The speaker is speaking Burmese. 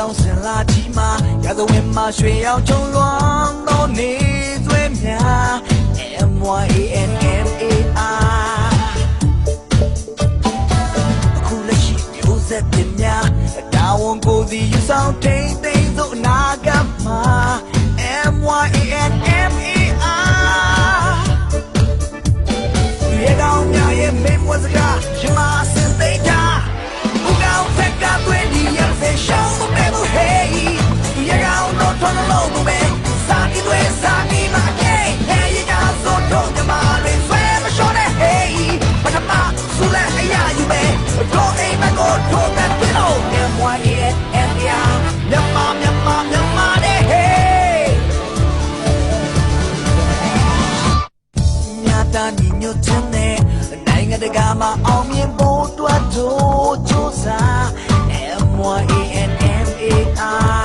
ရာဇဝင်မှာရွှေရောက်ချုံလွမ်းသောနေသွေးများ M Y A N M A R အခုလက်ရှိမျိုးဆက်တင်များတာဝန်ကိုစီယူဆောင်ထိန်သိမ်းသို့အနာဂတ် တာညီညွတ်ခြင်းနဲ့နိုင်ငံတကာမှာအောင်မြင်ဖို့တွတ်ထိုးစ조사 MYANMAR